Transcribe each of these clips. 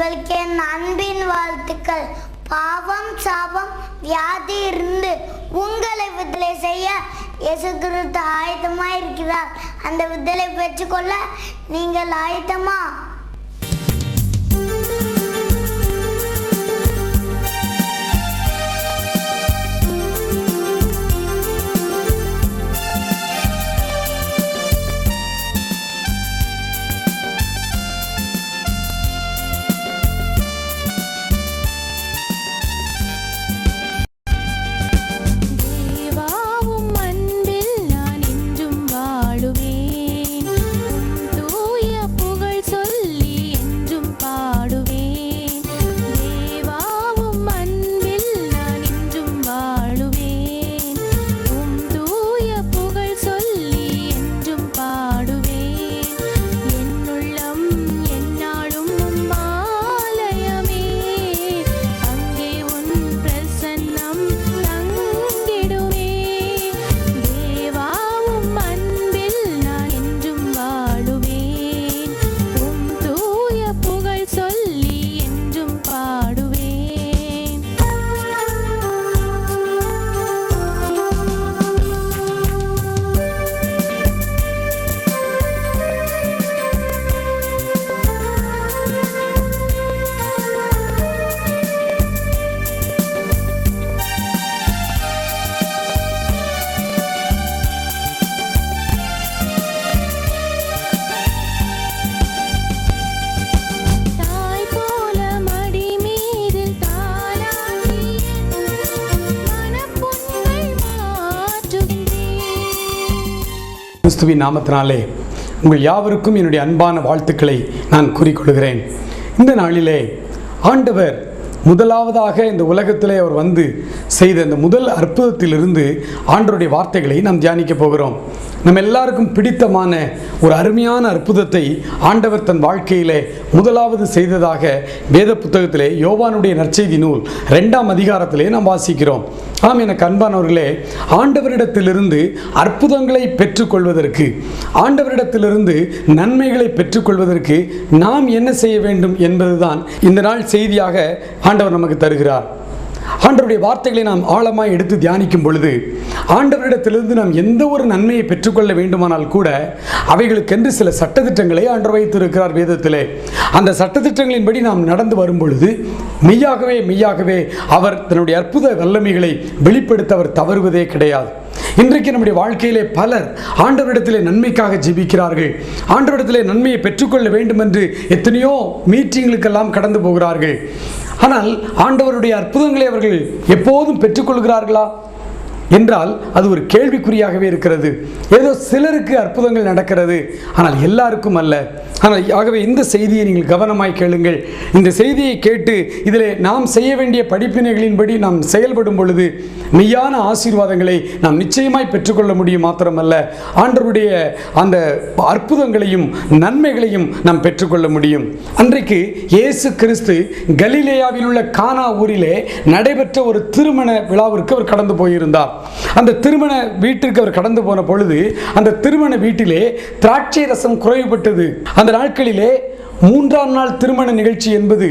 உங்களுக்கு என் அன்பின் வாழ்த்துக்கள். பாவம் சாபம் வியாதி இருந்து உங்களை விடுதலை செய்ய இயேசு கிறிஸ்து ஆயத்தமாக இருக்கிறார் அந்த விடுதலை பெற்றுக்கொள்ள நீங்கள் ஆயத்தமா? கிறிஸ்துவின் நாமத்தினாலே உங்கள் யாவருக்கும் என்னுடைய அன்பான வாழ்த்துக்களை நான் கூறிக்கொள்கிறேன். இந்த நாளிலே ஆண்டவர் முதலாவதாக இந்த உலகத்திலே அவர் வந்து செய்த இந்த முதல் அற்புதத்திலிருந்து ஆண்டவருடைய வார்த்தைகளை நாம் தியானிக்க போகிறோம். நம்ம எல்லாருக்கும் பிடித்தமான ஒரு அருமையான அற்புதத்தை ஆண்டவர் தன் வாழ்க்கையிலே முதலாவது செய்ததாக வேத புத்தகத்திலே யோவானுடைய நற்செய்தி நூல் ரெண்டாம் அதிகாரத்திலே நாம் வாசிக்கிறோம். ஆம் எனக்கு அன்பானவர்களே ஆண்டவரிடத்திலிருந்து அற்புதங்களை பெற்றுக்கொள்வதற்கு ஆண்டவரிடத்திலிருந்து நன்மைகளை பெற்றுக்கொள்வதற்கு நாம் என்ன செய்ய வேண்டும் என்பதுதான் இந்த நாள் செய்தியாக ஆண்டவர் நமக்கு தருகிறார். ஆண்டவருடைய வார்த்தைகளை நாம் ஆழமாய் எடுத்து தியானிக்கும் பொழுது ஆண்டவரிடத்திலிருந்து நாம் எந்த ஒரு நன்மையை பெற்றுக்கொள்ள வேண்டுமானால் கூட அவைகளுக்கென்று சில சட்டத்திட்டங்களை ஆண்டவர் வைத்திருக்கிறார் வேதத்திலே. அந்த சட்டத்திட்டங்களின்படி நாம் நடந்து வரும் பொழுது மெய்யாகவே மெய்யாகவே அவர் தன்னுடைய அற்புத வல்லமைகளை வெளிப்படுத்த அவர் தவறுவதே கிடையாது. இன்றைக்கு நம்முடைய வாழ்க்கையிலே பலர் ஆண்டவரிடத்திலே நன்மைக்காக ஜெபிக்கிறார்கள் ஆண்டவரிடத்திலே நன்மையை பெற்றுக்கொள்ள வேண்டும் என்று எத்தனையோ மீட்டிங்களுக்கெல்லாம் கடந்து போகிறார்கள். ஆனால் ஆண்டவருடைய அற்புதங்களை அவர்கள் எப்போதும் பெற்றுக்கொள்கிறார்களா? என்றால் அது ஒரு கேள்விக்குறியாகவே இருக்கிறது. ஏதோ சிலருக்கு அற்புதங்கள் நடக்கிறது. ஆனால் எல்லாருக்கும் அல்ல. ஆனால் ஆகவே இந்த செய்தியை நீங்கள் கவனமாய் கேளுங்கள். இந்த செய்தியை கேட்டு இதில் நாம் செய்ய வேண்டிய படிப்பினைகளின்படி நாம் செயல்படும் பொழுது மெய்யான ஆசீர்வாதங்களை நாம் நிச்சயமாய் பெற்றுக்கொள்ள முடியும் மாத்திரமல்ல. ஆண்டருடைய அந்த அற்புதங்களையும் நன்மைகளையும் நாம் பெற்றுக்கொள்ள முடியும். அன்றைக்கு இயேசு கிறிஸ்து கலிலேயாவில் உள்ள கானா ஊரிலே நடைபெற்ற ஒரு திருமண விழாவிற்கு அவர் கடந்து போயிருந்தார். அந்த திருமண வீட்டிற்கு அவர் கடந்து போன பொழுது அந்த திருமண வீட்டிலே திராட்சை ரசம் குறைவுபட்டது. அந்த நாட்களிலே மூன்றாம் நாள் திருமண நிகழ்ச்சி என்பது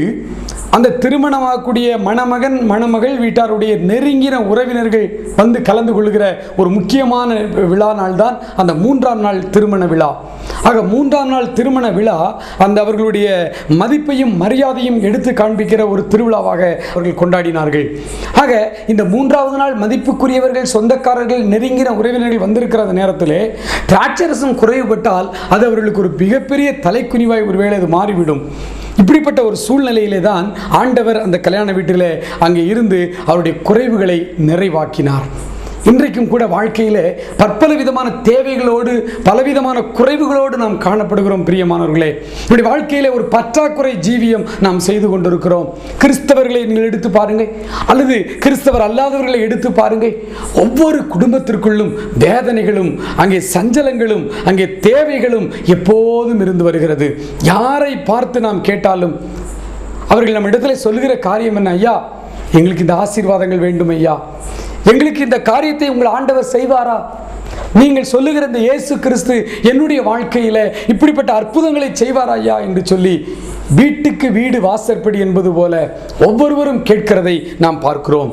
அந்த திருமணமாகக்கூடிய மணமகன் மணமகள் வீட்டாருடைய நெருங்கின உறவினர்கள் வந்து கலந்து கொள்கிற ஒரு முக்கியமான விழா நாள் தான் அந்த மூன்றாம் நாள் திருமண விழா. ஆக மூன்றாம் நாள் திருமண விழா அந்த அவர்களுடைய மதிப்பையும் மரியாதையும் எடுத்து காண்பிக்கிற ஒரு திருவிழாவாக அவர்கள் கொண்டாடினார்கள். ஆக இந்த மூன்றாவது நாள் மதிப்புக்குரியவர்கள் சொந்தக்காரர்கள் நெருங்கின உறவினர்கள் வந்திருக்கிற அந்த நேரத்தில் திராட்சரசம் குறைவுபட்டால் அது அவர்களுக்கு ஒரு மிகப்பெரிய தலைக்குனிவாய் ஒருவேளை அது மாறிவிடும். இப்படிப்பட்ட ஒரு சூழ்நிலையிலே தான் ஆண்டவர் அந்த கல்யாண வீட்டில் அங்கே இருந்து அவருடைய குறைவுகளை நிறைவாக்கினார். இன்றைக்கும் கூட வாழ்க்கையிலே பற்பல விதமான தேவைகளோடு பலவிதமான குறைவுகளோடு நாம் காணப்படுகிறோம் பிரியமானவர்களே. இப்படி வாழ்க்கையிலே ஒரு பற்றாக்குறை ஜீவியம் நாம் செய்து கொண்டிருக்கிறோம். கிறிஸ்தவர்களை நீங்கள் எடுத்து பாருங்கள். அல்லது கிறிஸ்தவர் அல்லாதவர்களை எடுத்து பாருங்கள். ஒவ்வொரு குடும்பத்திற்குள்ளும் வேதனைகளும் அங்கே சஞ்சலங்களும் அங்கே தேவைகளும் எப்போதும் இருந்து வருகிறது. யாரை பார்த்து நாம் கேட்டாலும் அவர்கள் நம்ம இடத்துல சொல்கிற காரியம் என்ன? ஐயா எங்களுக்கு இந்த ஆசீர்வாதங்கள் வேண்டும் ஐயா. எங்களுக்கு இந்த காரியத்தை உங்கள் ஆண்டவர் செய்வாரா? நீங்கள் சொல்லுகிற இந்த இயேசு கிறிஸ்து என்னுடைய வாழ்க்கையில இப்படிப்பட்ட அற்புதங்களை செய்வாராயா என்று சொல்லி வீட்டுக்கு வீடு வாசற்படி என்பது போல ஒவ்வொருவரும் கேட்கிறதை நாம் பார்க்கிறோம்.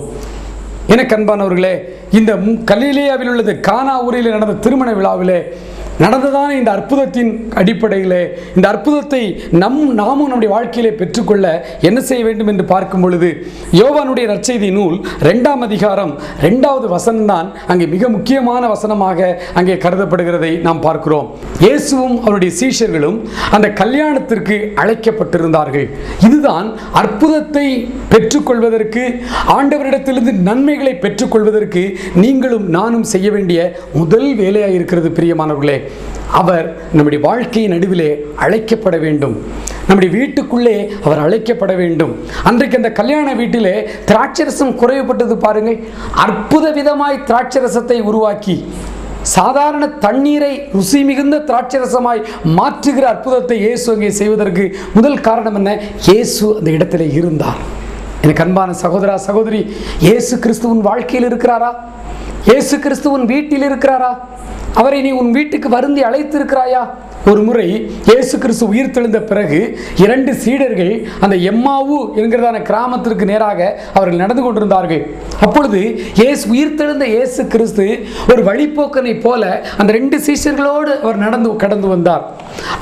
எனக்கு அன்பானவர்களே இந்த கலீலியாவில் உள்ளது கானா ஊரில் நடந்த திருமண விழாவிலே நடந்ததான இந்த அற்புதத்தின் அடிப்படையிலே? இந்த அற்புதத்தை நம் நாமும் நம்முடைய வாழ்க்கையிலே பெற்றுக்கொள்ள என்ன செய்ய வேண்டும் என்று பார்க்கும் பொழுது யோவானுடைய நற்செய்தி நூல் ரெண்டாம் அதிகாரம் ரெண்டாவது வசனம்தான் அங்கே மிக முக்கியமான வசனமாக அங்கே கருதப்படுகிறதை நாம் பார்க்கிறோம். இயேசுவும் அவருடைய சீஷர்களும் அந்த கல்யாணத்திற்கு அழைக்கப்பட்டிருந்தார்கள். இதுதான் அற்புதத்தை பெற்றுக்கொள்வதற்கு ஆண்டவரிடத்திலிருந்து நன்மைகளை பெற்றுக்கொள்வதற்கு நீங்களும் நானும் செய்ய வேண்டிய முதல் வேலையாக இருக்கிறது பிரியமானவர்களே. அவர் நம்முடைய வாழ்க்கையின் நடுவிலே அழைக்கப்பட வேண்டும். நம்முடைய வீட்டுக்குள்ளே அவர் அழைக்கப்பட வேண்டும். அன்றைக்கு அந்த கல்யாண வீட்டிலே திராட்சரசம் குறைவுபட்டது பாருங்கள். அற்புத விதமாய் திராட்சரசத்தை உருவாக்கி சாதாரண தண்ணீரை ருசி மிகுந்த திராட்சரசமாய் மாற்றுகிற அற்புதத்தை இயேசு அங்கே செய்வதற்கு முதல் காரணம் என்ன? இயேசு அந்த இடத்திலே இருந்தார். எனக்கு அன்பான சகோதரா சகோதரி இயேசு கிறிஸ்துவின் வாழ்க்கையில் இருக்கிறாரா? இயேசு கிறிஸ்துவின் வீட்டில் இருக்கிறாரா? அவரை நீ உன் வீட்டுக்கு வருந்தி அழைத்து இருக்கிறாயா ஒரு முறை இயேசு கிறிஸ்து உயிர் தெழுந்த பிறகு இரண்டு சீடர்கள் அந்த எம்மாவு என்கிறதான கிராமத்திற்கு நேராக அவர்கள் நடந்து கொண்டிருந்தார்கள். அப்பொழுது இயேசு உயிர் தெழுந்த இயேசு கிறிஸ்து ஒரு வழிப்போக்கனை போல அந்த ரெண்டு சீசர்களோடு அவர் நடந்து கடந்து வந்தார்.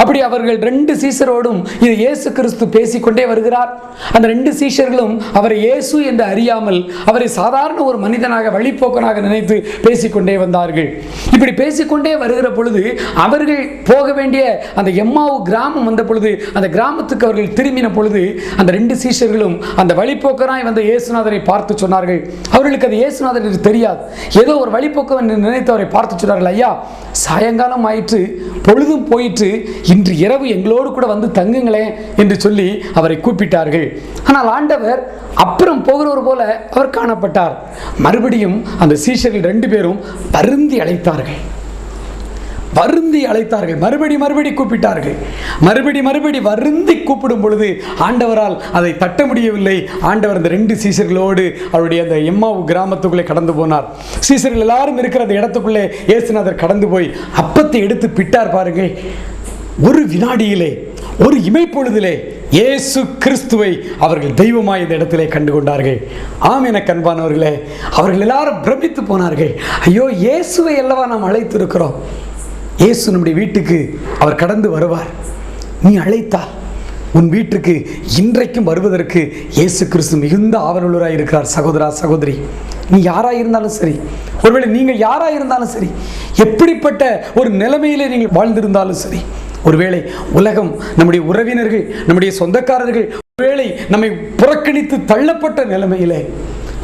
அப்படி அவர்கள் ரெண்டு சீசரோடும் இது இயேசு கிறிஸ்து பேசிக்கொண்டே வருகிறார். அந்த ரெண்டு சீஷர்களும் அவரை இயேசு என்று அறியாமல் அவரை சாதாரண ஒரு மனிதனாக வழிப்போக்கனாக நினைத்து பேசிக்கொண்டே வந்தார்கள். இப்படி பேசி பேசிக்கொண்டே வருகிற பொழுது அவர்கள் போக வேண்டிய அந்த எம்மாவு கிராமம் வந்த பொழுது அந்த கிராமத்துக்கு அவர்கள் திரும்பின பொழுது அந்த ரெண்டு சீஷர்களும் அந்த வழிபோக்கராய் வந்த இயேசுநாதரை பார்த்து சொன்னார்கள். அவர்களுக்கு அது இயேசுநாதர் என்று தெரியாது. ஏதோ ஒரு வழிப்போக்கன் நினைத்து அவரை பார்த்து சொன்னார்கள். ஐயா சாயங்காலம் ஆயிற்று. பொழுதும் போயிற்று. இன்று இரவு எங்களோடு கூட வந்து தங்குங்களேன் என்று சொல்லி அவரை கூப்பிட்டார்கள். ஆனால் ஆண்டவர் அப்புறம் போகிறவர் போல அவர் காணப்பட்டார். மறுபடியும் அந்த சீஷர்கள் ரெண்டு பேரும் பருந்தி அழைத்தார்கள். வருந்தி அழைத்தார்கள். மறுபடி மறுபடி கூப்பிட்டார்கள். மறுபடி மறுபடி வருந்தி கூப்பிடும் பொழுது ஆண்டவரால் அதை தட்ட முடியவில்லை. ஆண்டவர் அந்த ரெண்டு சீசர்களோடு அவருடைய அந்த எம்மாவு கிராமத்துக்குள்ளே கடந்து போனார். சீசர்கள் எல்லாரும் இருக்கிற அந்த இடத்துக்குள்ளே இயேசுநாதர் கடந்து போய் அப்பத்தை எடுத்து பிட்டார் பாருங்கள். ஒரு வினாடியிலே ஒரு இமைப்பொழுதிலே இயேசு கிறிஸ்துவை அவர்கள் தெய்வமாய் இந்த இடத்திலே கண்டு கொண்டார்கள் ஆம் என கண்பானவர்களே அவர்கள் எல்லாரும் பிரமித்து போனார்கள். ஐயோ இயேசுவை அல்லவா நாம் அழைத்திருக்கிறோம்? இயேசு நம்முடைய வீட்டுக்கு அவர் கடந்து வருவார். நீ அழைத்தா உன் வீட்டுக்கு இன்றைக்கும் வருவதற்கு இயேசு கிறிஸ்து மிகுந்த ஆவலுள்ளராக இருக்கிறார். சகோதரா சகோதரி நீ யாராக இருந்தாலும் சரி ஒருவேளை நீங்கள் யாராக இருந்தாலும் சரி எப்படிப்பட்ட ஒரு நிலைமையிலே நீங்கள் வாழ்ந்திருந்தாலும் சரி ஒருவேளை உலகம் நம்முடைய உறவினர்கள் நம்முடைய சொந்தக்காரர்கள் ஒருவேளை நம்மை புறக்கணித்து தள்ளப்பட்ட நிலைமையிலே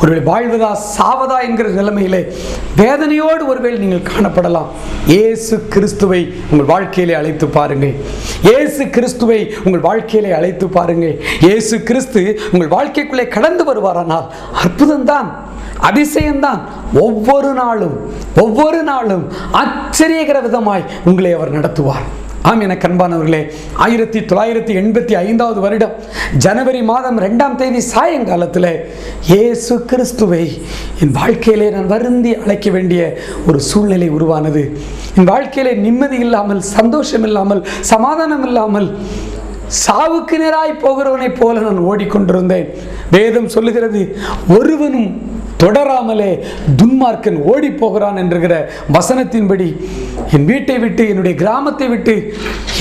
ஒருவேளை வாழ்வதா சாவதா என்கிற நிலைமையிலே வேதனையோடு ஒருவேளை நீங்கள் காணப்படலாம். இயேசு கிறிஸ்துவை உங்கள் வாழ்க்கையிலே அழைத்து பாருங்கள். இயேசு கிறிஸ்துவை உங்கள் வாழ்க்கையிலே அழைத்து பாருங்கள். இயேசு கிறிஸ்து உங்கள் வாழ்க்கைக்குள்ளே கடந்து வருவாரானால் அற்புதம்தான் அதிசயம்தான். ஒவ்வொரு நாளும் ஒவ்வொரு நாளும் ஆச்சரியகர விதமாய் உங்களை அவர் நடத்துவார். ஆம் என கண்பானவர்களே ஆயிரத்தி தொள்ளாயிரத்தி எண்பத்தி ஐந்தாவது வருடம் ஜனவரி மாதம் ரெண்டாம் தேதி சாயங்காலத்தில் இயேசு கிறிஸ்துவை என் வாழ்க்கையிலே நான் வருந்தி அழைக்க வேண்டிய ஒரு சூழ்நிலை உருவானது. என் வாழ்க்கையிலே நிம்மதி இல்லாமல் சந்தோஷம் இல்லாமல் சமாதானம் இல்லாமல் சாவுக்கு நேராய் போகிறவனைப் போல நான் ஓடிக்கொண்டிருந்தேன். வேதம் சொல்லுகிறது ஒருவனும் தொடராமலே துன்மார்க்கன் ஓடி போகிறான் என்கிற வசனத்தின்படி என் வீட்டை விட்டு என்னுடைய கிராமத்தை விட்டு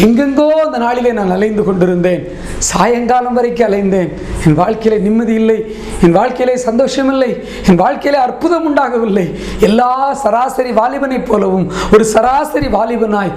எங்கெங்கோ அந்த நாளிலே நான் அலைந்து கொண்டிருந்தேன். சாயங்காலம் வரைக்கும் அலைந்தேன். என் வாழ்க்கையிலே நிம்மதி இல்லை. என் வாழ்க்கையிலே சந்தோஷம் இல்லை. என் வாழ்க்கையிலே அற்புதம் உண்டாகவில்லை. எல்லா சராசரி வாலிபனைப் போலவும் ஒரு சராசரி வாலிபனாய்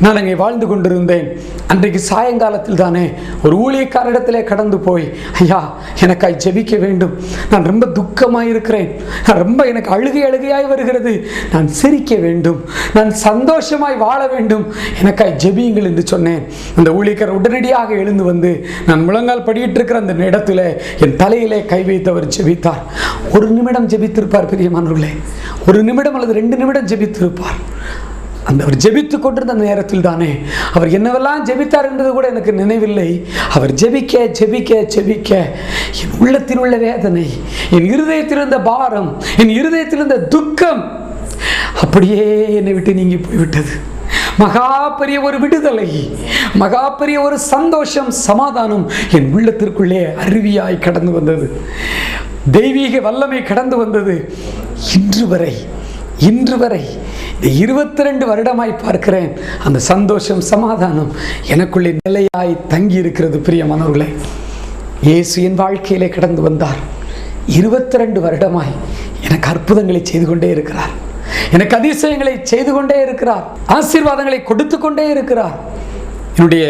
நான் அங்கே வாழ்ந்து கொண்டிருந்தேன். அன்றைக்கு சாயங்காலத்தில் தானே ஒரு ஊழியக்காரிடத்திலே கடந்து போய் ஐயா எனக்காய் ஜெபிக்க வேண்டும். நான் ரொம்ப துக்கமாக இருக்கிறேன். நான் ரொம்ப எனக்கு அழுகை அழுகையாய் வருகிறது. நான் சிரிக்க வேண்டும். நான் சந்தோஷமாய் வாழ வேண்டும். எனக்காய் ஜெபியுங்கள் என்று சொன்னேன். அந்த ஊழியக்காரர் உடனடியாக எழுந்து வந்து நான் முழங்கால் படியிட்டு இருக்கிற அந்த இடத்துல என் தலையிலே கை வைத்தவர் ஜெபித்தார். ஒரு நிமிடம் ஜெபித்திருப்பார் பெரியமானவர்களே. ஒரு நிமிடம் அல்லது ரெண்டு நிமிடம் ஜெபித்திருப்பார். அந்த அவர் ஜெபித்து கொண்டிருந்த அந்த நேரத்தில் தானே. அவர் என்னவெல்லாம் ஜெபித்தார் என்பது கூட எனக்கு நினைவில்லை. அவர் ஜெபிக்க ஜெபிக்க ஜெபிக்க என் உள்ளத்தில் உள்ள வேதனை என் இருதயத்தில் இருந்த பாரம் என் இருதயத்தில் இருந்த துக்கம் அப்படியே என்னை விட்டு நீங்கி போய்விட்டது. மகா பெரிய ஒரு விடுதலை மகா பெரிய ஒரு சந்தோஷம் சமாதானம் என் உள்ளத்திற்குள்ளே அருவியாய் கடந்து வந்தது. தெய்வீக வல்லமை கடந்து வந்தது. இன்று வரை இன்று வரை இருபத்தி ரெண்டு வருடமாய் பார்க்கிறேன். அந்த சந்தோஷம் சமாதானம் எனக்குள்ளே நிலையாய் தங்கி இருக்கிறது பிரியமானவர்களே இயேசு என் வாழ்க்கையிலே கடந்து வந்தார். இருபத்தி ரெண்டு வருடமாய் எனக்கு அற்புதங்களை செய்து கொண்டே இருக்கிறார். எனக்கு அதிசயங்களை செய்து கொண்டே இருக்கிறார். ஆசீர்வாதங்களை கொடுத்து கொண்டே இருக்கிறார். என்னுடைய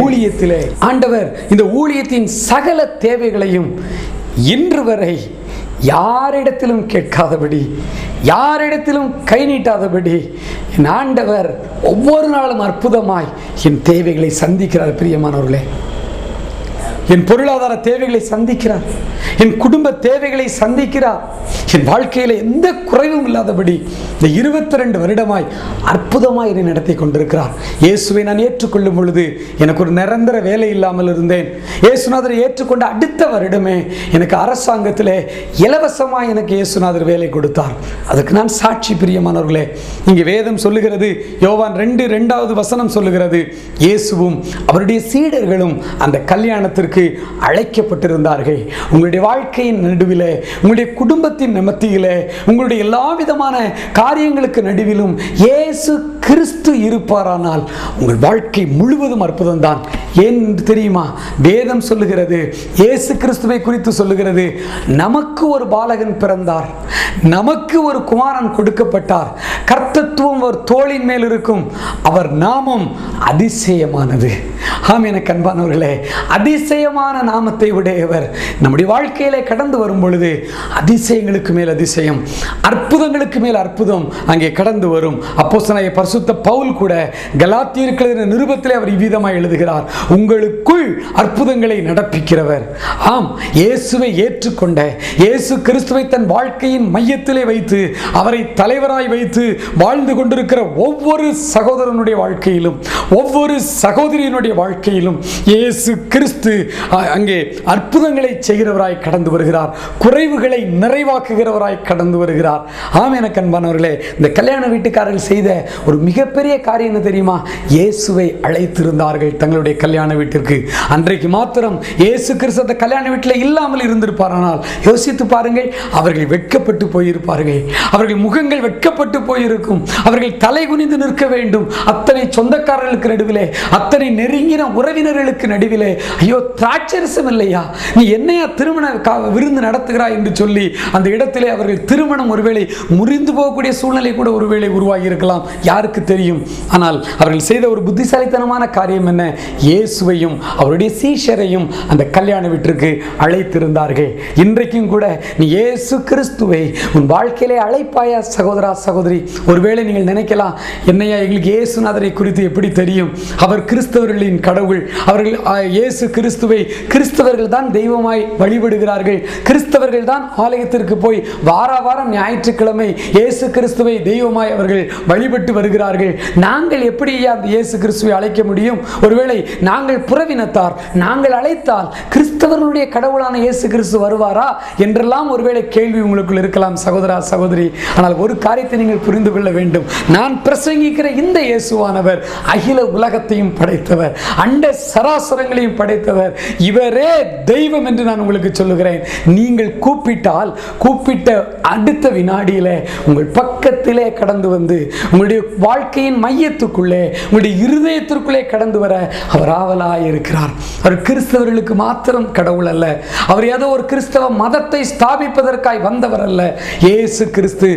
ஊழியத்திலே ஆண்டவர் இந்த ஊழியத்தின் சகல தேவைகளையும் இன்று வரை யாரிடத்திலும் கேட்காதபடி யாரிடத்திலும் கை நீட்டாதபடி என் ஆண்டவர் ஒவ்வொரு நாளும் அற்புதமாய் என் தேவைகளை சந்திக்கிறார் பிரியமானவர்களே. என் பொருளாதார தேவைகளை சந்திக்கிறார். என் குடும்ப தேவைகளை சந்திக்கிறார். என் வாழ்க்கையில் எந்த குறைவும் இல்லாதபடி இந்த இருபத்தி ரெண்டு வருடமாய் அற்புதமாய் என்னை நடத்தி கொண்டிருக்கிறார். இயேசுவை நான் ஏற்றுக்கொள்ளும் பொழுது எனக்கு ஒரு நிரந்தர வேலை இல்லாமல் இருந்தேன். இயேசுநாதரை ஏற்றுக்கொண்ட அடுத்த வருடமே எனக்கு அரசாங்கத்தில் இலவசமாக எனக்கு இயேசுநாதர் வேலை கொடுத்தார். அதுக்கு நான் சாட்சி பிரியமானவர்களே இங்கே வேதம் சொல்லுகிறது யோவான் ரெண்டு ரெண்டாவது வசனம் சொல்லுகிறது இயேசுவும் அவருடைய சீடர்களும் அந்த கல்யாணத்திற்கு அழைக்கப்பட்டிருந்தார்கள். உங்களுடைய வாழ்க்கையின் நடுவிலே உங்களுடைய குடும்பத்தின் மத்தியிலே உங்களுடைய எல்லா விதமான காரியங்களுக்கு நடுவிலும் இயேசு கிறிஸ்து இருப்பாரானால் உங்கள் வாழ்க்கை முழுவதும் அற்புதம் தான் ஏன் என்று தெரியுமா? வேதம் சொல்லுகிறது இயேசு கிறிஸ்துவை குறித்து சொல்லுகிறது நமக்கு ஒரு பாலகன் பிறந்தார். நமக்கு ஒரு குமாரன் கொடுக்கப்பட்டார். கர்த்தத்துவம் அவர் தோளின் மேல் இருக்கும். அவர் நாமம் அதிசயமானது. ஆம் எனக்கு அன்பானவர்களே அதிசயமான நாமத்தை உடையவர் நம்முடைய வாழ்க்கையிலே கடந்து வரும் பொழுது அதிசயங்களுக்கு மேல் அதிசயம் அற்புதங்களுக்கு மேல் அற்புதம் அங்கே கடந்து வரும். அப்போ பரிசுத்த பவுல் கூட கலாத்தியர்கள் நிருபத்திலே அவர் இவ்விதமாக எழுதுகிறார். உங்களுக்குள் அற்புதங்களை நடப்பிக்கிறவர். ஆம் இயேசுவை ஏற்றுக்கொண்ட இயேசு கிறிஸ்துவை தன் வாழ்க்கையின் மையத்திலே வைத்து அவரை தலைவராய் வைத்து வாழ்ந்து கொண்டிருக்கிற ஒவ்வொரு சகோதரனுடைய வாழ்க்கையிலும் ஒவ்வொரு சகோதரியினுடைய வாழ்க்கையிலும் இயேசு கிறிஸ்து அங்கே அற்புதங்களை செய்கிறவராய் கடந்து வருகிறார். குறைவுகளை நிறைவாக்குகிறவராய் கடந்து வருகிறார். ஆம் எனக்கு அன்பானவர்களே இந்த கல்யாண வீட்டுக்காரர்கள் செய்த ஒரு மிகப்பெரிய காரியம் என்ன தெரியுமா? இயேசுவை அழைத்திருந்தார்கள் தங்களுடைய கல்யாண வீட்டிற்கு. அன்றைக்கு மாத்திரம் இயேசு கிறிஸ்து அந்த கல்யாண வீட்டில் இல்லாமல் இருந்திருப்பாரானால் யோசித்து பாருங்கள் அவர்கள் வெட்கப்பட்டு போயிருப்பார்கள். அவர்கள் முகங்கள் வெட்கப்பட்டு போயிருக்கும். அவர்கள் தலை குனிந்து நிற்க வேண்டும். அத்தனை சொந்தக்காரர்களுக்கு நடுவிலே அத்தனை நெருங்கின உறவினர்களுக்கு நடுவிலே ஐயோ திராட்சரசம் இல்லையா? நீ என்னையா திருமண விருந்து நடத்துகிறாய் என்று சொல்லி அந்த இடத்திலே அவர்கள் திருமணம் ஒருவேளை முறிந்து போகக்கூடிய சூழ்நிலை கூட ஒருவேளை உருவாகி இருக்கலாம் யாருக்கு தெரியும்? ஆனால் அவர்கள் செய்த ஒரு புத்திசாலித்தனமான காரியம் என்ன? இயேசுவையும் அவருடைய சீஷரையும் அந்த கல்யாண வீட்டிற்கு அழைத்திருந்தார்கள். இன்றைக்கும் கூட நீ இயேசு கிறிஸ்துவை உன் வாழ்க்கையிலே அழைப்பாயா சகோதரா சகோதரி ஒருவேளை நீங்கள் நினைக்கலாம் என்னையா எங்களுக்கு இயேசுநாதரை குறித்து எப்படி தெரியும்? அவர் கிறிஸ்தவர்களின் கடவுள். அவர்கள் இயேசு கிறிஸ்துவை கிறிஸ்தவர்கள் தான் தெய்வமாய் வழிபடுகிறார்கள். கிறிஸ்தவர்கள் தான் ஆலயத்திற்கு போய் வார வாரம் ஞாயிற்றுக்கிழமை இயேசு கிறிஸ்துவை தெய்வமாய் அவர்கள் வழிபட்டு வருகிறார்கள். நாங்கள் எப்படி அந்த இயேசு கிறிஸ்துவை அழைக்க முடியும்? ஒருவேளை நாங்கள் புறவினத்தார் நாங்கள் அழைத்தால் கிறிஸ்தவர்களுடைய கடவுளான இயேசு கிறிஸ்து வருவாரா? என்றெல்லாம் ஒருவேளை கேள்வி உங்களுக்குள் இருக்கலாம். சகோதரா சகோதரி ஆனால் ஒரு காரியத்தை நீங்கள் புரிந்து கொள்ள வேண்டும். நான் பிரசங்கிக்கிற இந்த இயேசுவானவர் அகில உலகத்தையும் படைத்தவர் அண்ட சராசரங்களையும் படைத்தவர். இவரே தெய்வம் என்று நான் உங்களுக்கு சொல்லுகிறேன். நீங்கள் கூப்பிட்டால் கூப்பிட்ட அடுத்த வினாடியிலே உங்கள் பக்கத்திலே கடந்து வந்து உங்களுடைய வாழ்க்கையின் மையத்துக்குள்ளே உங்களுடைய இருதயத்திற்குள்ளே கடந்து வர அவர் இருக்கிறார். அவர் கிறிஸ்தவர்களுக்கு மாத்திரம் கடவுள் அல்ல. அவர் ஏதோ ஒரு கிறிஸ்தவ மதத்தை ஸ்தாபிப்பதற்காய் வந்தவர் அல்ல. இயேசு கிறிஸ்து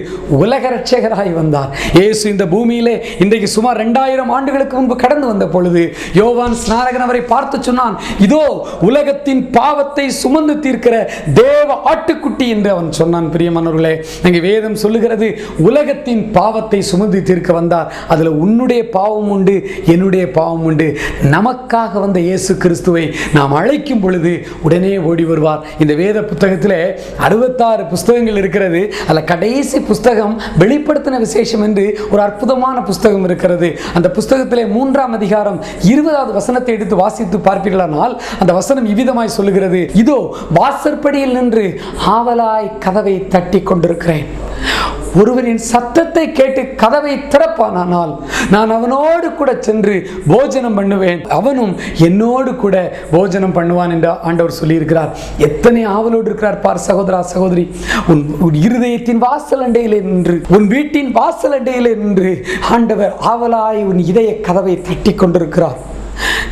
உலக ரட்சகராய் வந்தார். இயேசு இந்த பூமியிலே இன்றைக்கு சுமார் ரெண்டாயிரம் ஆண்டுகளுக்கு முன்பு கடந்து வந்த பொழுது யோவான் ஸ்நாரகன் அவரை பார்த்து சொன்னான் இதோ உலகத்தின் பாவத்தை சுமந்து தீர்க்கிற தேவ ஆட்டுக்குட்டி என்று அவன் சொன்னான். பிரியமானவர்களே அங்கே வேதம் சொல்லுகிறது உலகத்தின் பாவத்தை சுமந்து தீர்க்க வந்தார். அதில் உன்னுடைய பாவம் உண்டு என்னுடைய பாவம் உண்டு. நமக்காக வந்த இயேசு கிறிஸ்துவை நாம் அழைக்கும் பொழுது உடனே ஓடி வருவார். இந்த வேத புத்தகத்தில் அறுபத்தாறு புஸ்தகங்கள் இருக்கிற இருக்கிறது. அதில் கடைசி புஸ்தகம் வெளிப்படுத்தின விசேஷம் என்று ஒரு அற்புதமான புஸ்தகம் இருக்கிறது. அந்த புஸ்தகத்திலே மூன்றாம் அதிகாரம் இருபதாவது வசனத்தை எடுத்து வாசித்து பார்ப்பீர்களானால் அந்த வசனம் இவ்விதமாய் சொல்லுகிறது. இதோ வாசற்படியில் நின்று ஆவலாய் கதவை தட்டி கொண்டிருக்கிறேன். ஒருவரின் சத்தத்தை கேட்டு கதவை திறப்பானானால் நான் அவனோடு கூட சென்று போஜனம் பண்ணுவேன். அவனும் என்னோடு கூட போஜனம் பண்ணுவான் என்று ஆண்டவர் சொல்லியிருக்கிறார். எத்தனை ஆவலோடு இருக்கிறார் பார் சகோதரா சகோதரி. உன் உன் இருதயத்தின் வாசல் அண்டையிலே நின்று உன் வீட்டின் வாசல் அண்டையிலே நின்று ஆண்டவர் ஆவலாய் உன் இதய கதவை தட்டி கொண்டிருக்கிறார்.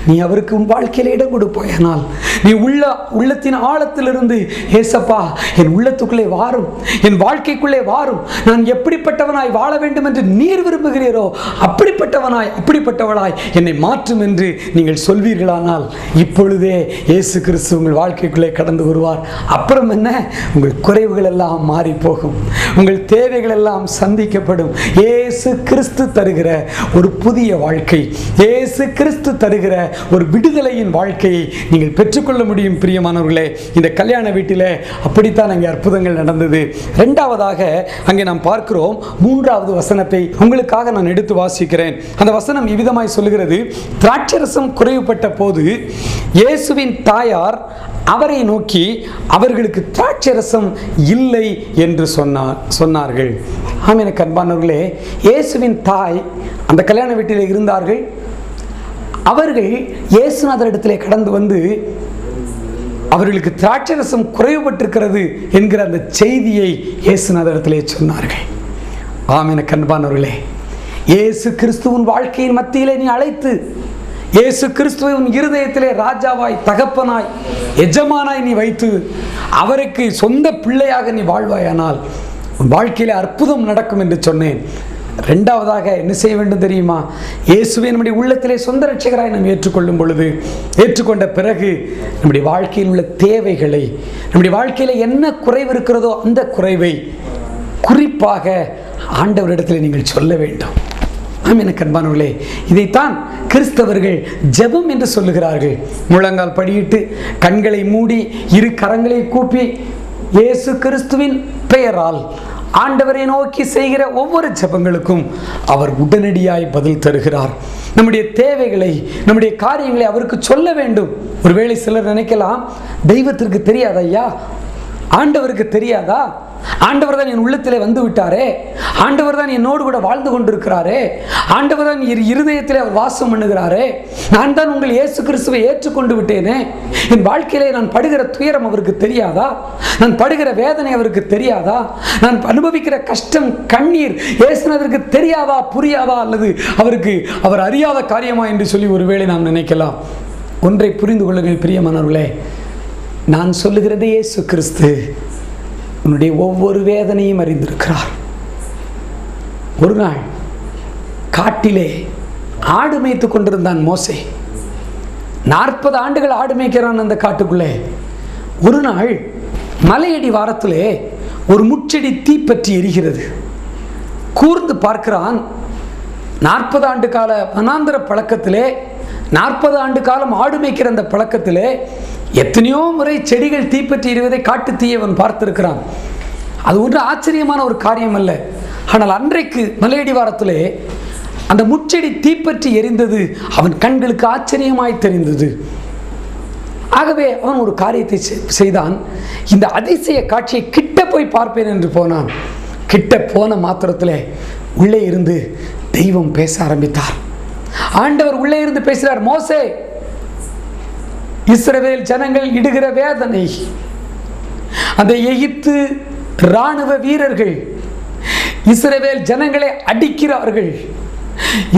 நீ அவருக்கு உன் வாழ்க்கையில இடம் கொடுப்பாயானால் நீ உள்ள உள்ளத்தின் ஆழத்திலிருந்து ஏசப்பா என் உள்ளத்துக்குள்ளே வாரும். என் வாழ்க்கைக்குள்ளே வாரும். நான் எப்படிப்பட்டவனாய் வாழ வேண்டும் என்று நீர் விரும்புகிறீரோ அப்படிப்பட்டவனாய் அப்படிப்பட்டவளாய் என்னை மாற்றும் என்று நீங்கள் சொல்வீர்களானால் இப்பொழுதே இயேசு கிறிஸ்து உங்கள் வாழ்க்கைக்குள்ளே கடந்து வருவார். அப்புறம் என்ன? உங்கள் குறைவுகள் எல்லாம் மாறி போகும் உங்கள் தேவைகள் எல்லாம் சந்திக்கப்படும். ஏசு கிறிஸ்து தருகிற ஒரு புதிய வாழ்க்கை ஏசு கிறிஸ்து தருகிற ஒரு விடுதலையின் வாழ்க்கையை நீங்கள் பெற்றுக்கொள்ள கொள்ள முடியும் பிரியமானவர்களே. இந்த கல்யாண வீட்டில் அப்படித்தான் அங்கே அற்புதங்கள் நடந்தது. ரெண்டாவதாக அங்கே நாம் பார்க்கிறோம் மூன்றாவது வசனத்தை உங்களுக்காக நான் எடுத்து வாசிக்கிறேன். அந்த வசனம் இவ்விதமாய் சொல்லுகிறது திராட்சரசம் குறைவுபட்ட போது இயேசுவின் தாயார் அவரை நோக்கி அவர்களுக்கு திராட்சரசம் இல்லை என்று சொன்னார் சொன்னார்கள். ஆம் எனக்கு அன்பானவர்களே இயேசுவின் தாய் அந்த கல்யாண வீட்டில் இருந்தார்கள். அவர்கள் இயேசுநாதர் இடத்திலே கடந்து வந்து அவர்களுக்கு திராட்சரசம் குறைவுபட்டிருக்கிறது என்கிற அந்த செய்தியை இயேசுநாதத்திலே சொன்னார்கள். ஆம் என கண்பானவர்களே இயேசு கிறிஸ்துவின் வாழ்க்கையின் மத்தியிலே நீ அழைத்து இயேசு கிறிஸ்துவின் இருதயத்திலே ராஜாவாய் தகப்பனாய் எஜமானாய் நீ வைத்து அவருக்கு சொந்த பிள்ளையாக நீ வாழ்வாயானால் உன் வாழ்க்கையிலே அற்புதம் நடக்கும் என்று சொன்னேன். ரெண்டாவதாக என்ன செய்ய வேண்டும் தெரியுமா? இயேசுவை நம்முடைய உள்ளத்திலே சொந்த ரட்சகராய் நாம் ஏற்றுக்கொள்ளும் பொழுது ஏற்றுக்கொண்ட பிறகு நம்முடைய வாழ்க்கையில் உள்ள தேவைகளை நம்முடைய வாழ்க்கையில் என்ன குறைவு இருக்கிறதோ அந்த குறைவை குறிப்பாக ஆண்டவரிடத்தில் நீங்கள் சொல்ல வேண்டும். ஆம் எனக்கு அன்பானவர்களே இதைத்தான் கிறிஸ்தவர்கள் ஜெபம் என்று சொல்லுகிறார்கள். முழங்கால் படியிட்டு கண்களை மூடி இரு கரங்களை கூப்பி இயேசு கிறிஸ்துவின் பெயரால் ஆண்டவரை நோக்கி செய்கிற ஒவ்வொரு ஜெபங்களுக்கும் அவர் உடனடியாய் பதில் தருகிறார். நம்முடைய தேவைகளை நம்முடைய காரியங்களை அவருக்கு சொல்ல வேண்டும். ஒருவேளை சிலர் நினைக்கலாம் தெய்வத்திற்கு தெரியாது ஐயா ஆண்டவருக்கு தெரியாதா? ஆண்டவர் தான் என் உள்ளத்திலே வந்து விட்டாரே. ஆண்டவர் தான் என்னோடு கூட வாழ்ந்து கொண்டிருக்கிறாரே. ஆண்டவர் தான் இரு இருதயத்திலே அவர் வாசம் பண்ணுகிறாரே. நான் தான் உங்கள் இயேசு கிறிஸ்துவை ஏற்றுக்கொண்டு விட்டேனே. என் வாழ்க்கையிலே நான் படுகிற துயரம் அவருக்கு தெரியாதா? நான் படுகிற வேதனை அவருக்கு தெரியாதா? நான் அனுபவிக்கிற கஷ்டம் கண்ணீர் இயேசுனதற்கு தெரியாதா புரியாதா அல்லது அவருக்கு அவர் அறியாத காரியமா என்று சொல்லி ஒருவேளை நாம் நினைக்கலாம். ஒன்றை புரிந்து கொள்ளுங்கள் பிரியமானவர்களே. நான் சொல்லுகிறது இயேசு கிறிஸ்து. உன்னுடைய ஒவ்வொரு வேதனையும் அறிந்திருக்கிறார். ஒரு நாள் காட்டிலே ஆடு மேய்த்து கொண்டிருந்தான் மோசே. நாற்பது ஆண்டுகள் ஆடு மேய்க்கிறான் அந்த காட்டுக்குள்ளே. ஒரு நாள் மலையடி வாரத்திலே ஒரு முச்செடி தீப்பற்றி எரிகிறது. கூர்ந்து பார்க்கிறான். நாற்பது ஆண்டு கால வனாந்திர பழக்கத்திலே நாற்பது ஆண்டு காலம் ஆடு மேய்க்கிற அந்த பழக்கத்திலே எத்தனையோ முறை செடிகள் தீப்பற்றி எறிவதை காட்டு தீயவன் பார்த்திருக்கிறான். அது ஒன்று ஆச்சரியமான ஒரு காரியம் அல்ல. ஆனால் அன்றைக்கு மலையடி வாரத்திலே அந்த முச்செடி தீப்பற்றி எரிந்தது அவன் கண்களுக்கு ஆச்சரியமாய் தெரிந்தது. ஆகவே அவன் ஒரு காரியத்தை செ- செய்தான். இந்த அதிசய காட்சியை கிட்ட போய் பார்ப்பேன் என்று போனான். கிட்ட போன மாத்திரத்தில் உள்ளே இருந்து தெய்வம் பேச ஆரம்பித்தார். ஆண்டவர் உள்ளே இருந்து பேசுகிறார் மோசே இஸ்ரவேல் ஜனங்கள் இடுகிற வேதனை. அந்த எகிப்து இராணுவ வீரர்கள் இஸ்ரவேல் ஜனங்களை அடிக்கிறார்கள்.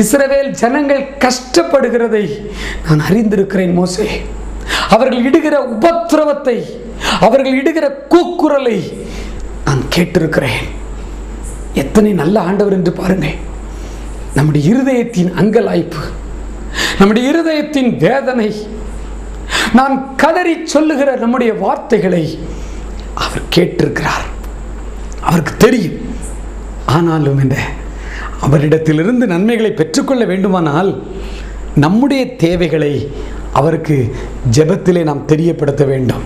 இஸ்ரவேல் ஜனங்கள் கஷ்டப்படுகிறதை நான் அறிந்திருக்கிறேன் மோசே. அவர்கள் இடுகிற உபத்திரவத்தை அவர்கள் இடுகிற கூக்குரலை நான் கேட்டிருக்கிறேன். எத்தனை நல்ல ஆண்டவர் என்று பாருங்கள். நம்முடைய இருதயத்தின் அங்கலாய்ப்பு நம்முடைய இருதயத்தின் வேதனை நான் கதறி சொல்லுகிற நம்முடைய வார்த்தைகளை அவர் கேட்டிருக்கிறார். அவருக்கு தெரியும். ஆனாலும் இந்த அவரிடத்திலிருந்து நன்மைகளை பெற்றுக்கொள்ள வேண்டுமானால் நம்முடைய தேவைகளை அவருக்கு ஜெபத்திலே நாம் தெரியப்படுத்த வேண்டும்.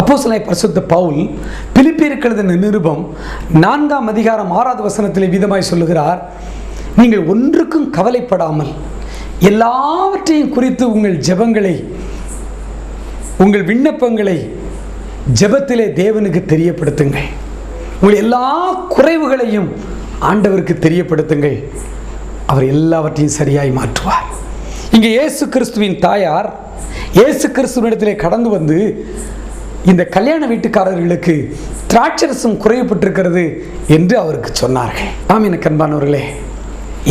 அப்போ சிலை பரிசுத்த பவுல் பிலிப்பியருக்கு நிருபம் நான்காம் அதிகாரம் ஆறாவது வசனத்திலே விதமாய் சொல்லுகிறார் நீங்கள் ஒன்றுக்கும் கவலைப்படாமல் எல்லாவற்றையும் குறித்து உங்கள் ஜெபங்களை உங்கள் விண்ணப்பங்களை ஜபத்திலே தேவனுக்கு தெரியப்படுத்துங்கள். உங்கள் எல்லா குறைவுகளையும் ஆண்டவருக்கு தெரியப்படுத்துங்கள். அவர் எல்லாவற்றையும் சரியாய் மாற்றுவார். இங்கே இயேசு கிறிஸ்துவின் தாயார் இயேசு கிறிஸ்துவனிடத்திலே கடந்து வந்து இந்த கல்யாண வீட்டுக்காரர்களுக்கு திராட்சரசம் குறையப்பட்டிருக்கிறது என்று அவருக்கு சொன்னார்கள். ஆம் எனக்கு அன்பானவர்களே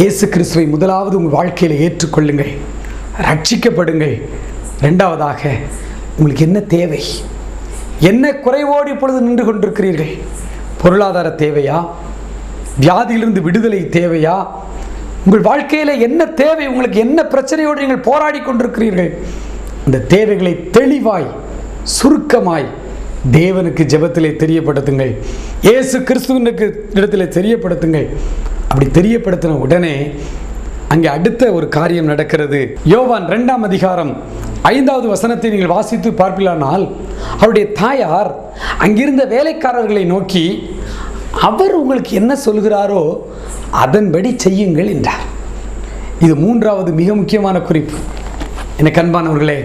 இயேசு கிறிஸ்துவை முதலாவது உங்கள் வாழ்க்கையில் ஏற்றுக்கொள்ளுங்கள். ரட்சிக்கப்படுங்கள். ரெண்டாவதாக உங்களுக்கு என்ன தேவை? என்ன குறைவோடு இப்பொழுது நின்று கொண்டிருக்கிறீர்கள்? பொருளாதார தேவையா? வியாதியிலிருந்து விடுதலை தேவையா? உங்கள் வாழ்க்கையில் என்ன தேவை? உங்களுக்கு என்ன பிரச்சனையோடு நீங்கள் போராடி கொண்டிருக்கிறீர்கள்? அந்த தேவைகளை தெளிவாய் சுருக்கமாய் தேவனுக்கு ஜெபத்திலே தெரியப்படுத்துங்கள். இயேசு கிறிஸ்துவனுக்கு இடத்திலே தெரியப்படுத்துங்கள். அப்படி தெரியப்படுத்தின உடனே அங்கே அடுத்த ஒரு காரியம் நடக்கிறது. யோவான் ரெண்டாம் அதிகாரம் ஐந்தாவது வசனத்தை நீங்கள் வாசித்து பார்ப்பிலானால் அவருடைய தாயார் அங்கிருந்த வேலைக்காரர்களை நோக்கி அவர் உங்களுக்கு என்ன சொல்கிறாரோ அதன்படி செய்யுங்கள் என்றார். இது மூன்றாவது மிக முக்கியமான குறிப்பு. எனக்கு அன்பானவர்களே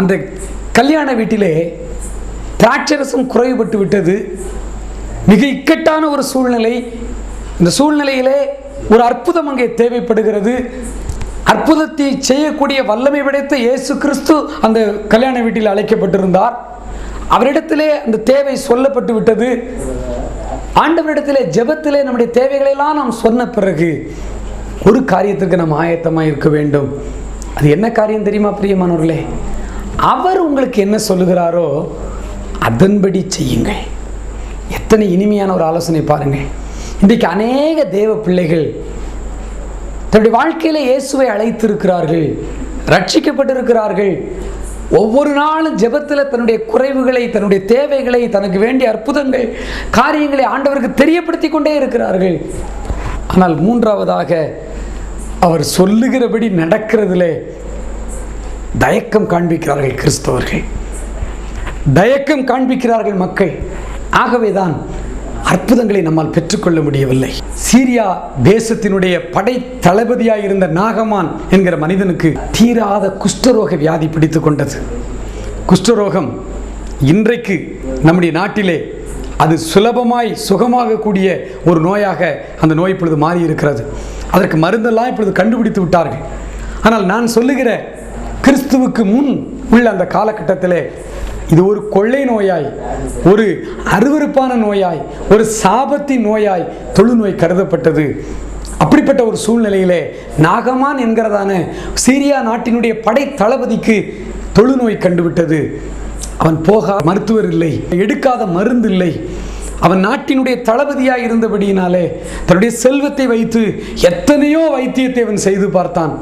அந்த கல்யாண வீட்டிலே திராட்சரசம் குறைவுபட்டு விட்டது மிக இக்கட்டான ஒரு சூழ்நிலை. இந்த சூழ்நிலையிலே ஒரு அற்புதம் அங்கே தேவைப்படுகிறது. அற்புதத்தை செய்யக்கூடிய வல்லமை படைத்த இயேசு கிறிஸ்து அந்த கல்யாண வீட்டில் அழைக்கப்பட்டிருந்தார். அவரிடத்திலே அந்த தேவை சொல்லப்பட்டு விட்டது. ஆண்டவரிடத்திலே ஜெபத்திலே நம்முடைய தேவைகளெல்லாம் நாம் சொன்ன பிறகு ஒரு காரியத்திற்கு நாம் ஆயத்தமாக இருக்க வேண்டும். அது என்ன காரியம் தெரியுமா பிரியமானவர்களே? அவர் உங்களுக்கு என்ன சொல்லுகிறாரோ அதன்படி செய்யுங்கள். எத்தனை இனிமையான ஒரு ஆலோசனை பாருங்கள். இன்றைக்கு அநேக தேவ பிள்ளைகள் தன்னுடைய வாழ்க்கையில் இயேசுவை அழைத்திருக்கிறார்கள் ரட்சிக்கப்பட்டிருக்கிறார்கள். ஒவ்வொரு நாளும் ஜெபத்தில் தன்னுடைய குறைவுகளை தன்னுடைய தேவைகளை தனக்கு வேண்டிய அற்புதங்கள் காரியங்களை ஆண்டவருக்கு தெரியப்படுத்தி கொண்டே இருக்கிறார்கள். ஆனால் மூன்றாவதாக அவர் சொல்லுகிறபடி நடக்கிறதிலே தயக்கம் காண்பிக்கிறார்கள் கிறிஸ்தவர்கள். தயக்கம் காண்பிக்கிறார்கள் மக்கள். ஆகவேதான் அற்புதங்களை நம்மால் பெற்றுக்கொள்ள முடியவில்லை. சீரியா தேசத்தினுடைய படை தளபதியாக இருந்த நாகமான் என்கிற மனிதனுக்கு தீராத குஷ்டரோக வியாதி பிடித்து கொண்டது. குஷ்டரோகம் இன்றைக்கு நம்முடைய நாட்டிலே அது சுலபமாய் சுகமாகக்கூடிய ஒரு நோயாக அந்த நோய் இப்பொழுது மாறி இருக்கிறது அதற்கு மருந்தெல்லாம் இப்பொழுது கண்டுபிடித்து விட்டார்கள். ஆனால் நான் சொல்லுகிற கிறிஸ்துவுக்கு முன் உள்ள அந்த காலகட்டத்திலே இது ஒரு கொள்ளை நோயாய் ஒரு அருவருப்பான நோயாய் ஒரு சாபத்தின் நோயாய் தொழுநோய் கருதப்பட்டது. அப்படிப்பட்ட ஒரு சூழ்நிலையிலே நாகமான் என்கிறதான சீரியா நாட்டினுடைய படை தளபதிக்கு தொழுநோய் கண்டுவிட்டது. அவன் போக மருத்துவர் இல்லை எடுக்காத மருந்து இல்லை. அவன் நாட்டினுடைய தளபதியாக இருந்தபடியினாலே தன்னுடைய செல்வத்தை வைத்து எத்தனையோ வைத்தியத்தை அவன் செய்து பார்த்தான்.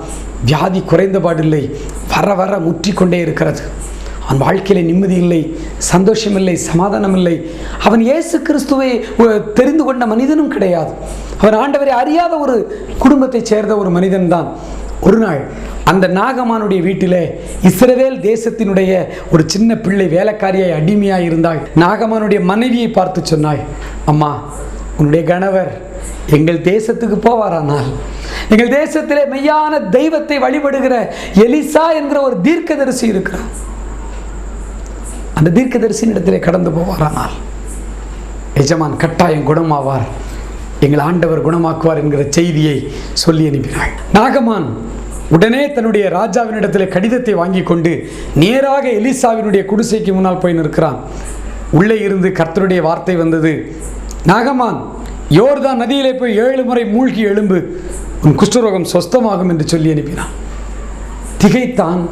வியாதி குறைந்தபாடில்லை வர வர முற்றிக்கொண்டே இருக்கிறது. அவன் வாழ்க்கையில் நிம்மதி இல்லை சந்தோஷம் இல்லை சமாதானம் இல்லை. அவன் இயேசு கிறிஸ்துவை தெரிந்து கொண்ட மனிதனும் கிடையாது. அவன் ஆண்டவரை அறியாத ஒரு குடும்பத்தைச் சேர்ந்த ஒரு மனிதன்தான். ஒரு நாள் அந்த நாகமானுடைய வீட்டிலே இஸ்ரவேல் தேசத்தினுடைய ஒரு சின்ன பிள்ளை வேலைக்காரியாய் அடிமையாக இருந்தாள். நாகமானுடைய மனைவியை பார்த்து சொன்னாள் அம்மா உன்னுடைய கணவர் எங்கள் தேசத்துக்கு போவாரானால் எங்கள் தேசத்திலே மெய்யான தெய்வத்தை வழிபடுகிற எலிசா என்கிற ஒரு தீர்க்கதரிசி இருக்கிறான். அந்த தீர்க்கதரிசின் இடத்திலே கடந்து போவாரானால் எஜமான் கட்டாயம் குணமாவார். எங்கள் ஆண்டவர் குணமாக்குவார் என்கிற செய்தியை சொல்லி அனுப்பினாள் நாகமான் உடனே தன்னுடைய ராஜாவினிடத்தில் கடிதத்தை வாங்கி கொண்டு நேராக எலிசாவினுடைய குடிசைக்கு முன்னால் போய் நிற்கிறான். உள்ளே இருந்து கர்த்தருடைய வார்த்தை வந்தது நாகமான் யோர்தான் நதியிலே போய் ஏழு முறை மூழ்கி எழும்பு உன் குஷ்டரோகம் சொஸ்தமாகும் என்று சொல்லி அனுப்பினான். திகைத்தான்.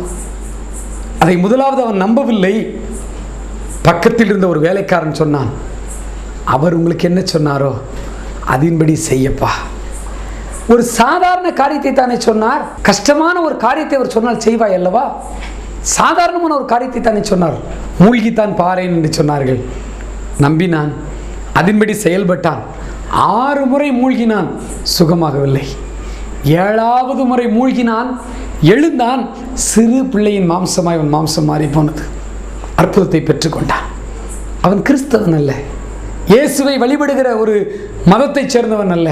அதை முதலாவது அவன் நம்பவில்லை. பக்கத்தில் இருந்த ஒரு வேலைக்காரன் சொன்னான் அவர் உங்களுக்கு என்ன சொன்னாரோ அதன்படி செய்யப்பா. ஒரு சாதாரண காரியத்தை தானே சொன்னார். கஷ்டமான ஒரு காரியத்தை அவர் சொன்னால் செய்வாய் அல்லவா? சாதாரணமான ஒரு காரியத்தை தானே சொன்னார். மூழ்கித்தான் பாறேன் என்று சொன்னார்கள். நம்பினான் அதன்படி செயல்பட்டான். ஆறு முறை மூழ்கினான் சுகமாகவில்லை. ஏழாவது முறை மூழ்கினான் எழுந்தான் சிறு பிள்ளையின் மாம்சமாய் அவன் மாம்சம் மாறி போனது. அற்புதத்தை பெற்றுக்கொண்டான். அவன் கிறிஸ்தவன் அல்ல. இயேசுவை வழிபடுகிற ஒரு மதத்தைச் சேர்ந்தவன் அல்ல.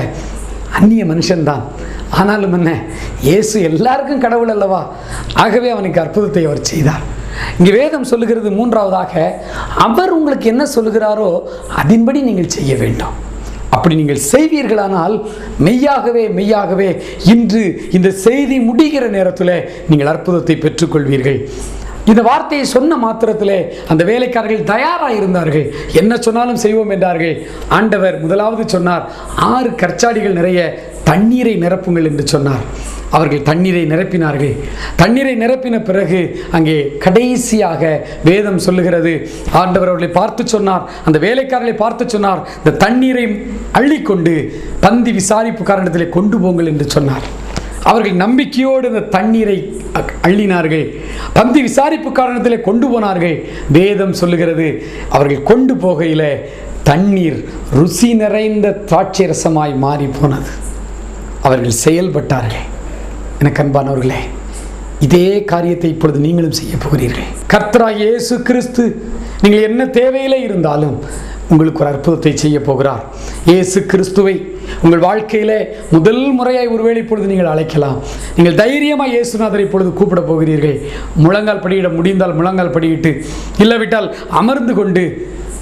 அந்நிய மனுஷன்தான். ஆனாலும் என்ன? இயேசு எல்லாருக்கும் கடவுள் அல்லவா? ஆகவே அவனுக்கு அற்புதத்தை அவர் செய்தார். இங்கே வேதம் சொல்லுகிறது மூன்றாவதாக அவர் உங்களுக்கு என்ன சொல்லுகிறாரோ அதன்படி நீங்கள் செய்ய வேண்டும். அப்படி நீங்கள் செய்வீர்களானால் மெய்யாகவே மெய்யாகவே இன்று இந்த செய்தி முடிகிற நேரத்தில் நீங்கள் அற்புதத்தை பெற்றுக்கொள்வீர்கள். இந்த வார்த்தையை சொன்ன மாத்திரத்திலே அந்த வேலைக்காரர்கள் தயாராக இருந்தார்கள் என்ன சொன்னாலும் செய்வோம் என்றார்கள். ஆண்டவர் முதலாவது சொன்னார் ஆறு கற்சாடிகள் நிறைய தண்ணீரை நிரப்புங்கள் என்று சொன்னார். அவர்கள் தண்ணீரை நிரப்பினார்கள். தண்ணீரை நிரப்பின பிறகு அங்கே கடைசியாக வேதம் சொல்லுகிறது. ஆண்டவர் அவர்களை பார்த்து சொன்னார் அந்த வேலைக்காரர்களை பார்த்து சொன்னார் இந்த தண்ணீரை அள்ளிக்கொண்டு பந்தி விசாரிப்பு காரணத்திலே கொண்டு போங்கள் என்று சொன்னார். அவர்கள் நம்பிக்கையோடு இந்த தண்ணீரை அள்ளினார்கள். பந்தி விசாரிப்பு காரணத்தில் கொண்டு போனார்கள். வேதம் சொல்லுகிறது அவர்கள் கொண்டு போகையில் தண்ணீர் ருசி நிறைந்த திராட்சை ரசமாய் மாறி போனது. அவர்கள் செயல்பட்டார்கள். எனக்கு அன்பானவர்களே இதே காரியத்தை இப்பொழுது நீங்களும் செய்ய போகிறீர்கள். கர்த்தரா இயேசு கிறிஸ்து நீங்கள் என்ன தேவையிலே இருந்தாலும் உங்களுக்கு ஒரு அற்புதத்தை செய்ய போகிறார். இயேசு கிறிஸ்துவை உங்கள் வாழ்க்கையிலே முதல் முறையாய் ஒருவேளை இப்பொழுது நீங்கள் அழைக்கலாம். நீங்கள் தைரியமாக இயேசுநாதரை இப்பொழுது கூப்பிட போகிறீர்கள். முழங்கால் படியிட முடிந்தால் முழங்கால் படியிட்டு இல்லாவிட்டால் அமர்ந்து கொண்டு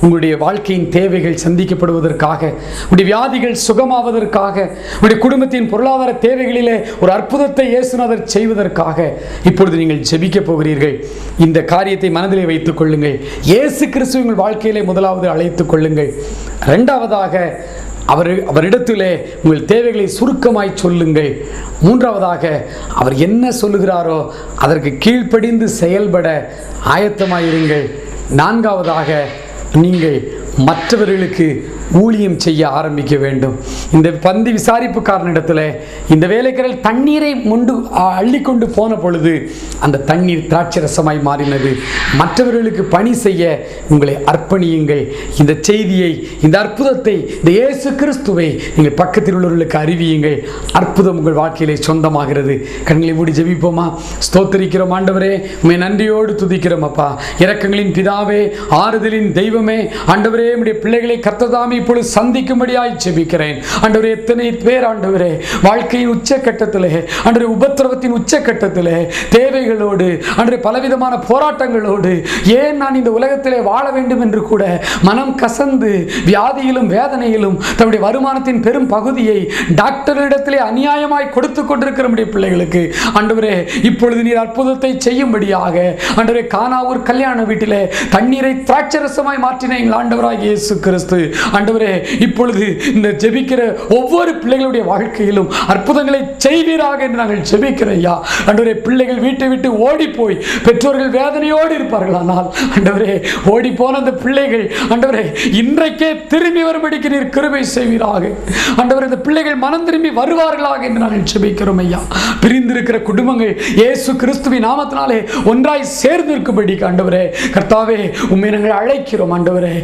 உங்களுடைய வாழ்க்கையின் தேவைகள் சந்திக்கப்படுவதற்காக உங்களுடைய வியாதிகள் சுகமாவதற்காக உங்களுடைய குடும்பத்தின் பொருளாதார தேவைகளிலே ஒரு அற்புதத்தை இயேசுநாதர் செய்வதற்காக இப்பொழுது நீங்கள் ஜெபிக்க போகிறீர்கள். இந்த காரியத்தை மனதிலே வைத்துக் கொள்ளுங்கள். இயேசு கிறிஸ்து உங்கள் வாழ்க்கையிலே முதலாவது அழைத்துக் கொள்ளுங்கள். ரெண்டாவதாக அவர் அவரிடத்திலே உங்கள் தேவைகளை சுருக்கமாய் சொல்லுங்கள். மூன்றாவதாக அவர் என்ன சொல்லுகிறாரோ அதற்கு கீழ்ப்படிந்து செயல்பட ஆயத்தமாயிருங்கள். நான்காவதாக நீங்கள் மற்றவர்களுக்கு ஊழியம் செய்ய ஆரம்பிக்க வேண்டும். இந்த பந்தி விசாரிப்புக்காரனிடத்தில் இந்த வேலைக்காரர்கள் தண்ணீரை முண்டு அள்ளி கொண்டு போன பொழுது அந்த தண்ணீர் திராட்சை ரசமாய் மாறினது. மற்றவர்களுக்கு பணி செய்ய உங்களை அர்ப்பணியுங்கள். இந்த செய்தியை இந்த அற்புதத்தை இந்த இயேசு கிறிஸ்துவை நீங்கள் பக்கத்தில் உள்ளவர்களுக்கு அறிவியுங்கள். அற்புதம் உங்கள் வாழ்க்கையிலே சொந்தமாகிறது. கண்களை மூடி ஜெபிப்போமா? ஸ்தோத்தரிக்கிறோம் ஆண்டவரே உண்மை நன்றியோடு துதிக்கிறோம் அப்பா. இரக்கங்களின் பிதாவே ஆறுதலின் தெய்வமே ஆண்டவரே ஆண்டவரே உடைய பிள்ளைகளை கர்த்ததாமே இப்பொழுது சந்திக்கும்படியாய் செபிக்கிறேன் ஆண்டவரே எத்தனை பேர் ஆண்டவரே வாழ்க்கையின் உச்சக்கட்டத்திலே ஆண்டவரே உபத்திரவத்தின் உச்சக்கட்டத்திலே தேவைகளோடு ஆண்டவரே பலவிதமான போராட்டங்களோடு ஏன் நான் இந்த உலகத்திலே வாழ வேண்டும் என்று கூட மனம் கசந்து வியாதியிலும் வேதனையிலும் தன்னுடைய வருமானத்தின் பெரும் பகுதியை டாக்டரிடத்திலே அநியாயமாய் கொடுத்து கொண்டிருக்கிற நம்முடைய பிள்ளைகளுக்கு ஆண்டவரே இப்பொழுது நீர் அற்புதத்தை செய்யும்படியாக ஆண்டவரே கானாவூர் கல்யாண வீட்டிலே தண்ணீரை திராட்சரசமாய் மாற்றின எங்கள் ஆண்டவராக இயேசு கிறிஸ்து ஆண்டவரே இப்பொழுது இந்த ஜெபிக்கிற ஒவ்வொரு பிள்ளைகளுடைய வாழ்க்கையிலும் அற்புதங்களை செய்வீராக என்று நாங்கள் ஜெபிக்கிறோம் ஐயா. ஆண்டவரே பிள்ளைகள் வீட்டை விட்டு ஓடி போய் பெற்றோர்கள் வேதனையோடு இருப்பார்கள். ஆனால் ஆண்டவரே ஓடி போன அந்த பிள்ளைகள் ஆண்டவரே இன்றைக்கே திரும்பி வரும்படிக்கு நீர் கிருபை செய்வீராக. ஆண்டவரே இந்த பிள்ளைகள் மனம் திரும்பி வருவார்களாக என்று நாங்கள் ஜெபிக்கிறோம் ஐயா. பிரிந்திருக்கிற குடும்பங்கள் இயேசு கிறிஸ்துவின் நாமத்தினாலே ஒன்றாய் சேர்ந்திருக்கும்படி ஆண்டவரே கர்த்தாவே உண்மை நாங்கள் அழைக்கிறோம் ஆண்டவரே.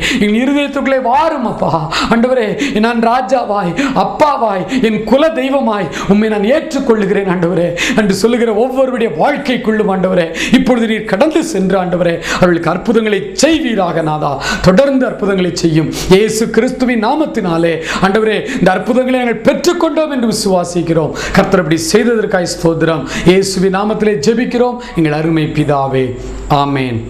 இருதயத்துக்குள்ளே வாரும் அப்பா. ஆண்டவரே நான் ராஜாவாய் அப்பாவாய் என் குல தெய்வமாய் உண்மை நான் ஏற்றுக்கொள்ளுகிறேன் ஆண்டவரே என்று சொல்லுகிற ஒவ்வொருடைய வாழ்க்கைக்குள்ளும் ஆண்டவரே இப்பொழுது நீர் கடந்து சென்று ஆண்டவரே அவர்களுக்கு அற்புதங்களை செய்வீராக நாதா. தொடர்ந்து அற்புதங்களை செய்யும் இயேசு கிறிஸ்துவின் நாமத்தினாலே ஆண்டவரே இந்த அற்புதங்களை நாங்கள் பெற்றுக்கொண்டோம் என்று விசுவாசிக்கிறோம். கர்த்தர் அப்படி செய்ததற்காய் ஸ்தோத்திரம். இயேசுவின் நாமத்திலே ஜெபிக்கிறோம். எங்கள் அருமை பிதாவே. ஆமேன்.